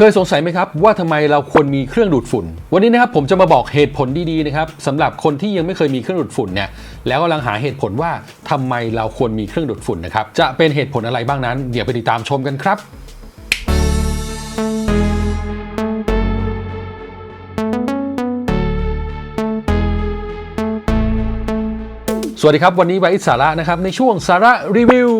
เคยสงสัยไหมครับว่าทำไมเราควรมีเครื่องดูดฝุ่น วันนี้นะครับผมจะมาบอกเหตุผลดีๆนะครับสำหรับคนที่ยังไม่เคยมีเครื่องดูดฝุ่นเนี่ยแล้วกำลังหาเหตุผลว่าทำไมเราควรมีเครื่องดูดฝุ่นนะครับจะเป็นเหตุผลอะไรบ้างนั้น เดี๋ยวไปติดตามชมกันครับสวัสดีครับ วันนี้ไว้สาระนะครับ ในช่วงสาระรีวิว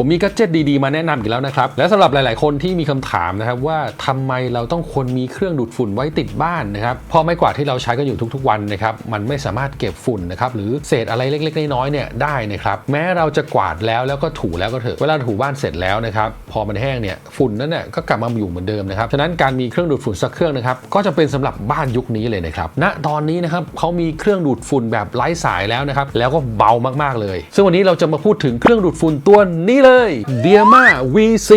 ผมมีกัจเจ็ตดีๆ มาแนะนำอีกแล้วนะครับ และสำหรับหลาย ๆ คนที่มีคำถามนะครับว่าทำไมเราต้องควรมีเครื่องดูดฝุ่นไว้ติดบ้านนะครับเพราะไม้กวาดที่เราใช้กันอยู่ทุก ๆ วันนะครับมันไม่สามารถเก็บฝุ่นนะครับหรือเศษอะไรเล็ก ๆ น้อย ๆ เนี่ยได้นะครับแม้เราจะกวาดแล้วแล้วก็ถูแล้วก็เถอะเวลาถูบ้านเสร็จแล้วนะครับพอมันแห้งเนี่ยฝุ่นนั้นเนี่ยก็กลับมาอยู่เหมือนเดิมนะครับฉะนั้นการมีเครื่องดูดฝุ่นสักเครื่องนะครับก็จะเป็นสำหรับบ้านยุคนี้เลยนะครับณตอนนี้นะครับเขามีเครื่องดูดฝุ่นแบบไร้สายแล้วนะครับแล้วก็เบามากๆเลย ซึ่งวันนี้เราจะมาพูดถึงเครื่องดูดฝุ่นตัวนี้เลย Diama VC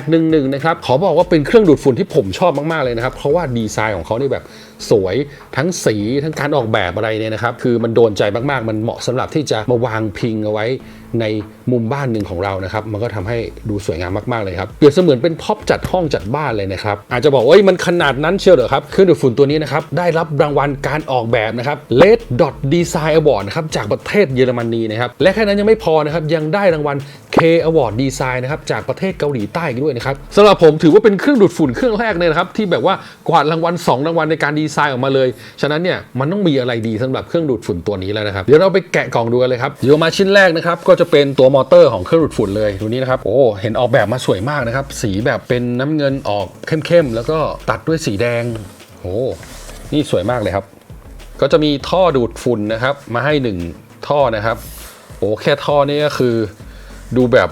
811นะครับ ขอบอกว่าเป็นเครื่องดูดฝุ่นที่ผมชอบมากๆเลยนะครับ เพราะว่าดีไซน์ของเขานี่แบบสวยทั้งสีทั้งการออกแบบอะไรเนี่ยนะครับ คือมันโดนใจมากๆ มันเหมาะสำหรับที่จะมาวางพิงเอาไว้ในมุมบ้านหนึ่งของเรานะครับ มันก็ทำให้ดูสวยงามมากๆเลยครับเปรียบเสมือนเป็นพ็อปจัดห้องจัดบ้านเลยนะครับ อาจจะบอกว่ามันขนาดนั้นเชียวเหรอครับเครื่องดูดฝุ่นตัวนี้นะครับได้รับรางวัลการออกแบบนะครับ Red Dot Design Award นะครับจากประเทศเยอรมนีนะครับและแค่นั้นยังไม่พอนะครับยังได้รางวัล K Award Design นะครับจากประเทศเกาหลีใต้ด้วยนะครับสำหรับผมถือว่าเป็นเครื่องดูดฝุ่นเครื่องแรกเลยนะครับที่แบบว่ากวาดรางวัล 2 รางวัลในการดีไซน์ออกมาเลย ฉะนั้นเนี่ยมันต้องมีอะไรดีสำหรับเครื่องดูดฝุ่นตัวนี้แล้วนะครับ เดี๋ยวเราไปแกะกล่องดูกันเลยครับเดี๋ยวมาชิ้นแรกนะครับก็จะเป็นตัวมอเตอร์ของเครื่องดูดฝุ่นเลยดูนี้นะครับโอ้เห็นออกแบบมาสวยมากนะครับสีแบบเป็นน้ำเงินออกเข้มๆแล้วก็ตัดด้วยสีแดงโอ้นี่สวยมากเลยครับ ก็จะมีท่อดูดฝุ่นนะครับมาให้หนึ่งท่อนะครับโอ้แค่ท่อนี้ก็คือ ดูแบบ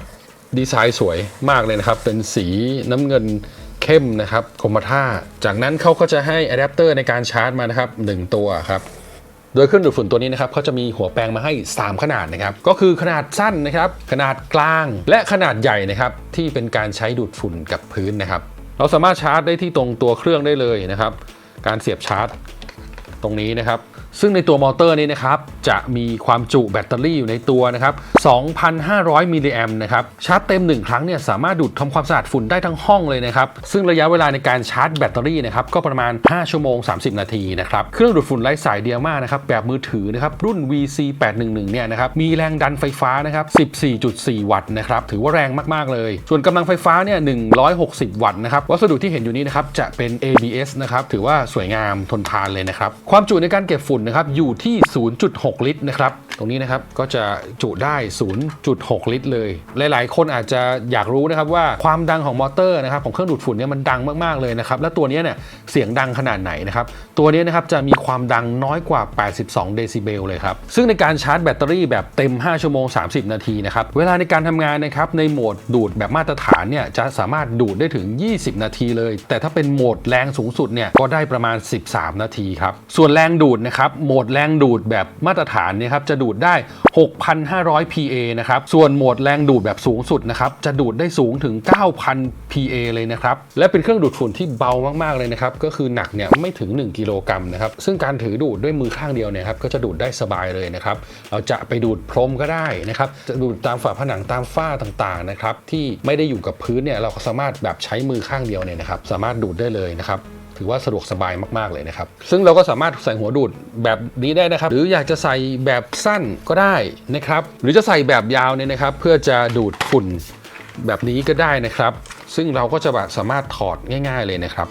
ดีไซน์สวยมากเลยนะครับ เป็นสีน้ำเงินเข้มนะครับกรมท่า จากนั้นเขาก็จะให้อะแดปเตอร์ในการชาร์จมานะครับ 1 ตัวครับโดยเครื่องดูดฝุ่นตัวนี้นะครับเขาจะมีหัวแปลงมาให้ 3 ขนาดนะครับ ก็คือขนาดสั้นนะครับ ขนาดกลางและขนาดใหญ่นะครับ ที่เป็นการใช้ดูดฝุ่นกับพื้นนะครับ เราสามารถชาร์จได้ที่ตรงตัวเครื่องได้เลยนะครับ การเสียบชาร์จตรงนี้นะครับซึ่งในตัวมอเตอร์นี้นะครับ จะมีความจุแบตเตอรี่อยู่ในตัวนะครับ 2,500 มิลลิแอมนะครับ ชาร์จเต็ม 1 ครั้งเนี่ยสามารถดูดทำความสะอาดฝุ่นได้ทั้งห้องเลยนะครับ ซึ่งระยะเวลาในการชาร์จแบตเตอรี่นะครับ ก็ประมาณ 5 ชั่วโมง 30 นาทีนะครับ เครื่องดูดฝุ่นไร้สายเดียมานะครับ แบบมือถือนะครับ รุ่น VC 811 เนี่ยนะครับ มีแรงดันไฟฟ้านะครับ 14.4 วัตต์นะครับ ถือว่าแรงมากๆเลย ส่วนกำลังไฟฟ้าเนี่ย 160 วัตต์นะครับ วัสดุที่เห็นอยู่นี้นะครับ จะเป็น ABS นะครับ ถือว่าสวยงามทนทานเลยนะครับ ความจุในการเก็บฝุ่นนะครับอยู่ที่ 0.6 ลิตรนะครับตรงนี้นะครับก็จะจุได้ 0.6 ลิตร เลย หลาย ๆ คนอาจจะอยากรู้นะครับว่าความดังของมอเตอร์นะครับของเครื่องดูดฝุ่นเนี่ยมันดังมาก ๆ เลยนะครับและตัวนี้เนี่ยเสียงดังขนาดไหนนะครับตัวนี้นะครับจะมีความดังน้อยกว่า 82 เดซิเบลเลยครับซึ่งในการชาร์จแบตเตอรี่แบบเต็ม 5 ชั่วโมง 30 นาทีนะครับเวลาในการทำงานนะครับในโหมดดูดแบบมาตรฐานเนี่ยจะสามารถดูดได้ถึง 20 นาทีเลย แต่ถ้าเป็นโหมดแรงสูงสุดเนี่ยก็ได้ประมาณ 13 นาทีครับส่วนแรงดูดนะครับโหมดแรงดูดแบบมาตรฐานเนี่ยครับจะดูดได้ 6,500 PA นะครับส่วนโหมดแรงดูดแบบสูงสุดนะครับจะดูดได้สูงถึง 9,000 PA เลยนะครับและเป็นเครื่องดูดฝุ่นที่เบามากๆเลยนะครับก็คือหนักเนี่ยไม่ถึง 1 กิโลกรัมนะครับซึ่งการถือดูดด้วยมือข้างเดียวเนี่ยครับก็จะดูดได้สบายเลยนะครับเราจะไปดูดพรมก็ได้นะครับจะดูดตามฝาผนังตามฝ้าต่างๆนะครับที่ไม่ได้อยู่กับพื้นเนี่ยเราก็สามารถแบบใช้มือข้างเดียวเนี่ยนะครับสามารถดูดได้เลยนะครับ ถือว่าสะดวกสบายมากๆเลยนะครับ ซึ่งเราก็สามารถใส่หัวดูดแบบนี้ได้นะครับ หรืออยากจะใส่แบบสั้นก็ได้นะครับ หรือจะใส่แบบยาวเนี่ยนะครับ เพื่อจะดูดฝุ่นแบบนี้ก็ได้นะครับ ซึ่งเราก็จะสามารถถอดง่าย ๆเลยนะครับ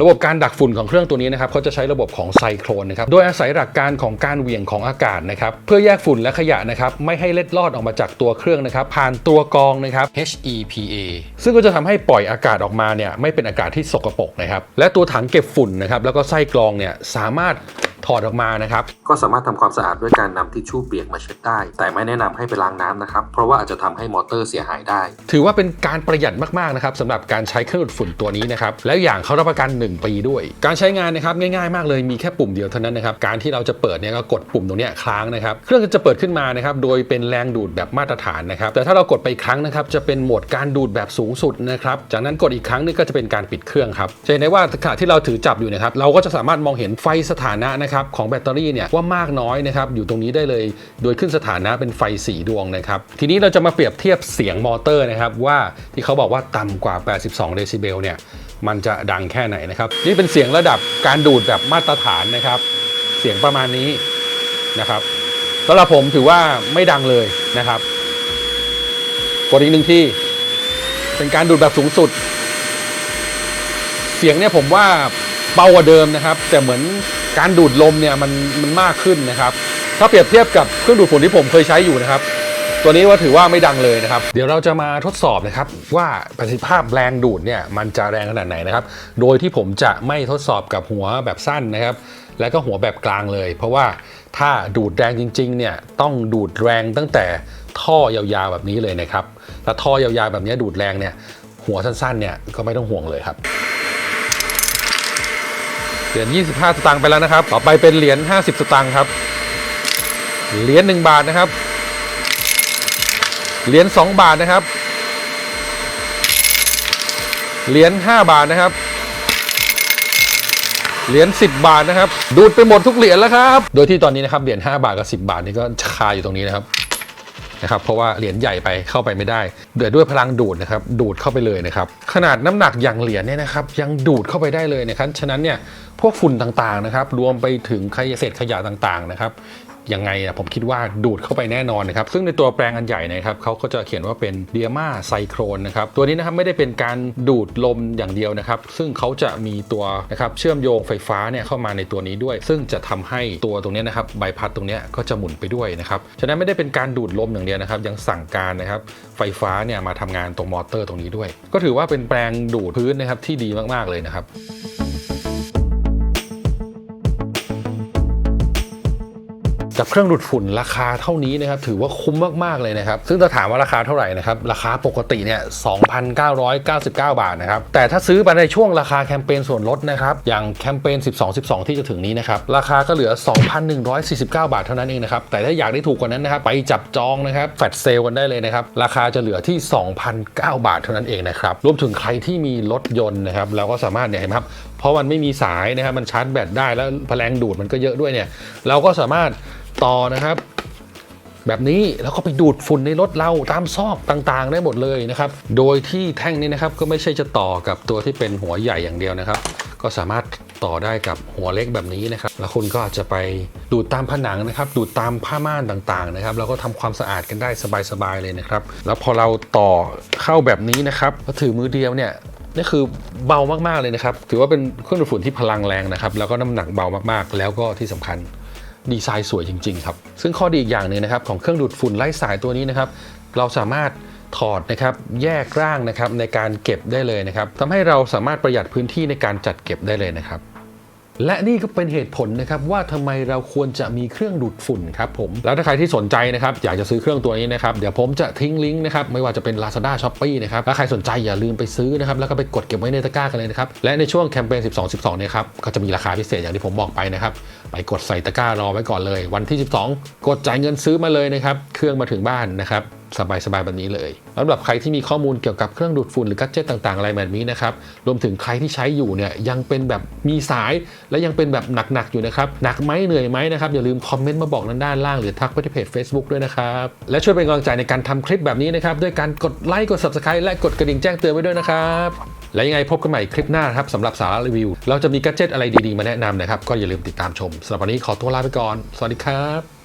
ระบบการดักฝุ่นของเครื่องตัวนี้นะครับเขาจะใช้ระบบของไซโครนนะครับโดยอาศัยหลักการของการเหวี่ยงของอากาศนะครับเพื่อแยกฝุ่นและขยะนะครับไม่ให้เล็ดลอดออกมาจากตัวเครื่องนะครับผ่านตัวกรองนะครับ HEPA ซึ่งก็จะทำให้ปล่อยอากาศออกมาเนี่ยไม่เป็นอากาศที่สกปรกนะครับและตัวถังเก็บฝุ่นนะครับแล้วก็ไส้กรองเนี่ยสามารถ ถอดออกมานะครับ ก็สามารถทำความสะอาดด้วยการนำทิชชู่เปียกมาเช็ดได้ แต่ไม่แนะนำให้ไปล้างน้ำนะครับ เพราะว่าอาจจะทำให้มอเตอร์เสียหายได้ ถือว่าเป็นการประหยัดมากๆนะครับสำหรับการใช้เครื่องดูดฝุ่นตัวนี้นะครับแล้วอย่างเขารับประกัน 1 ปีด้วย การใช้งานนะครับง่ายๆมากเลยมีแค่ปุ่มเดียวเท่านั้นนะครับการที่เราจะเปิดเนี่ยก็กดปุ่มตรงเนี้ยค้างนะครับเครื่องก็จะเปิดขึ้นมานะครับโดยเป็นแรงดูดแบบมาตรฐานนะครับแต่ถ้าเรากดไปอีกครั้งนะครับจะเป็นโหมดการดูดแบบสูงสุดนะครับจากนั้นกดอีกครั้งนี่ก็จะเป็นการปิดเครื่องครับจะเห็นได้ว่าขณะที่เราถือจับอยู่นะครับเราก็จะสามารถมองเห็นไฟสถานะนะครับนะครับของแบตเตอรี่เนี่ยว่ามากน้อยนะครับอยู่ตรงนี้ได้เลยโดยขึ้นสถานะเป็นไฟสีดวงนะครับทีนี้เราจะมาเปรียบเทียบเสียงมอเตอร์นะครับว่าที่เขาบอกว่าต่ำกว่า 82 เดซิเบลเนี่ยมันจะดังแค่ไหนนะครับนี่เป็นเสียงระดับการดูดแบบมาตรฐานนะครับ เสียงประมาณนี้นะครับสำหรับผมถือว่าไม่ดังเลยนะครับกดอีกหนึ่งที่เป็นการดูดแบบสูงสุด เสียงเนี่ยผมว่า เบากว่าเดิมนะครับ แต่เหมือนการดูดลมเนี่ยมันมันมากขึ้นนะครับ ถ้าเปรียบเทียบกับเครื่องดูดฝุ่นที่ผมเคยใช้อยู่นะครับ ตัวนี้ว่าถือว่าไม่ดังเลยนะครับ เดี๋ยวเราจะมาทดสอบนะครับว่าประสิทธิภาพแรงดูดเนี่ยมันจะแรงขนาดไหนนะครับ โดยที่ผมจะไม่ทดสอบกับหัวแบบสั้นนะครับ และก็หัวแบบกลางเลย เพราะว่าถ้าดูดแรงจริงๆเนี่ยต้องดูดแรงตั้งแต่ท่อยาวๆแบบนี้เลยนะครับถ้าท่อยาวๆแบบนี้ดูดแรงเนี่ยหัวสั้นๆเนี่ยก็ไม่ต้องห่วงเลยครับ เหรียญ25 สตางค์ไปแล้วนะครับ ต่อไปเป็นเหรียญ50 สตางค์ครับ เหรียญ1บาทนะครับ เหรียญ2บาทนะครับ เหรียญ5บาทนะครับ เหรียญ10 บาทนะครับ ดูดไปหมดทุกเหรียญแล้วครับ โดยที่ตอนนี้นะครับเหรียญ5บาทกับ 10 บาทนี่ก็คาอยู่ตรงนี้นะครับ นะครับเพราะว่าเหรียญใหญ่ไปเข้าไปไม่ได้เดือดด้วยพลังดูดนะครับดูดเข้าไปเลยนะครับขนาดน้ำหนักอย่างเหรียญเนี่ยนะครับยังดูดเข้าไปได้เลยนะครับฉะนั้นเนี่ยพวกฝุ่นต่างๆนะครับรวมไปถึงขยะเศษขยะต่างๆนะครับ ยังไงผมคิดว่าดูดเข้าไปแน่นอนนะครับซึ่งในตัวแปลงอันใหญ่นะครับเขาก็จะเขียนว่าเป็นเดียมาไซโครนนะครับตัวนี้นะครับไม่ได้เป็นการดูดลมอย่างเดียวนะครับ ซึ่งเขาจะมีตัวนะครับเชื่อมโยงไฟฟ้าเนี่ยเข้ามาในตัวนี้ด้วย ซึ่งจะทำให้ตัวตรงนี้นะครับใบพัดตรงนี้ก็จะหมุนไปด้วยนะครับฉะนั้นไม่ได้เป็นการดูดลมอย่างเดียวนะครับ ยังสั่งการนะครับไฟฟ้าเนี่ยมาทำงานตรงมอเตอร์ตรงนี้ด้วย ก็ถือว่าเป็นแปลงดูดพื้นนะครับที่ดีมากๆเลยนะครับ กับเครื่องดูดฝุ่นราคาเท่านี้นะครับถือว่าคุ้มมากๆเลยนะครับซึ่งถ้าถามว่าราคาเท่าไหร่นะครับราคาปกติเนี่ย2,999 บาทนะครับแต่ถ้าซื้อไปในช่วงราคาแคมเปญส่วนลดนะครับอย่างแคมเปญ 12 12 ที่จะถึงนี้นะครับราคาก็เหลือ 2,149 บาทเท่านั้นเองนะครับแต่ถ้าอยากได้ถูกกว่านั้นนะครับไปจับจองนะครับแฟดเซลกันได้เลยนะครับราคาจะเหลือที่ 2,009 บาทเท่านั้นเองนะครับรวมถึงใครที่มีรถยนต์นะครับเราก็สามารถเนี่ยเห็นไหมครับเพราะมันไม่มีสายนะครับมันชาร์จแบตได้แล้วพลังดูดมันก็เยอะด้วยเนี่ยเราก็สามารถ ต่อนะครับ แบบนี้แล้วก็ไปดูดฝุ่นในรถเราตามซอกต่างๆ ได้หมดเลยนะครับ โดยที่แท่งนี้นะครับก็ไม่ใช่จะต่อกับตัวที่เป็นหัวใหญ่อย่างเดียวนะครับ ก็สามารถต่อได้กับหัวเล็กแบบนี้นะครับ แล้วคุณก็อาจจะไปดูดตามผนังนะครับ ดูดตามผ้าม่านต่างๆนะครับ แล้วก็ทำความสะอาดกันได้สบายๆเลยนะครับ แล้วพอเราต่อเข้าแบบนี้นะครับก็ถือมือเดียวเนี่ยนี่คือเบามากๆเลยนะครับ ถือว่าเป็นเครื่องดูดฝุ่นที่พลังแรงนะครับ แล้วก็น้ำหนักเบามากๆ แล้วก็ที่สำคัญ ดีไซน์สวยจริงๆครับ ซึ่งข้อดีอีกอย่างหนึ่งนะครับของเครื่องดูดฝุ่นไร้สายตัวนี้นะครับ เราสามารถถอดนะครับแยกร่างนะครับในการเก็บได้เลยนะครับทำให้เราสามารถประหยัดพื้นที่ในการจัดเก็บได้เลยนะครับ และนี่ก็เป็นเหตุผลนะครับว่าทำไมเราควรจะมีเครื่องดูดฝุ่นครับผม แล้วถ้าใครที่สนใจนะครับอยากจะซื้อเครื่องตัวนี้นะครับเดี๋ยวผมจะทิ้งลิงก์นะครับไม่ว่าจะเป็น Lazada s h o p e e นะครับถ้าใครสนใจอย่าลืมไปซื้อนะครับแล้วก็ไปกดเก็บไว้ในตะกร้ากันเลยนะครับและในช่วงแคมเปญ 12 12เนี่ยครับก็จะมีราคาพิเศษอย่างที่ผมบอกไปนะครับไปกดใส่ตะกร้ารอไว้ก่อนเลย วันที่ 12 กดจ่ายเงินซื้อมาเลยนะครับเครื่องมาถึงบ้านนะครับ สบายๆแบบนี้เลยสำหรับใครที่มีข้อมูลเกี่ยวกับเครื่องดูดฝุ่นหรือกัจเจตต่างๆอะไรแบบนี้นะครับรวมถึงใครที่ใช้อยู่เนี่ยยังเป็นแบบมีสาย และยังเป็นแบบหนักๆอยู่นะครับหนักไหมเหนื่อยไหมนะครับอย่าลืมคอมเมนต์มาบอกด้านล่างหรือทักไปที่เพจ Facebook ด้วยนะครับและช่วยเป็นกำลังใจในการทำคลิปแบบนี้นะครับด้วยการกดไลค์กด Subscribe และกดกระดิ่งแจ้งเตือนไว้ด้วยนะครับและยังไงพบกันใหม่คลิปหน้าครับสำหรับสาระรีวิว เราจะมีกัจเจตอะไรดีๆมาแนะนำนะครับ ก็อย่าลืมติดตามชมสำหรับวันนี้ขอตัวลาไปก่อน สวัสดีครับ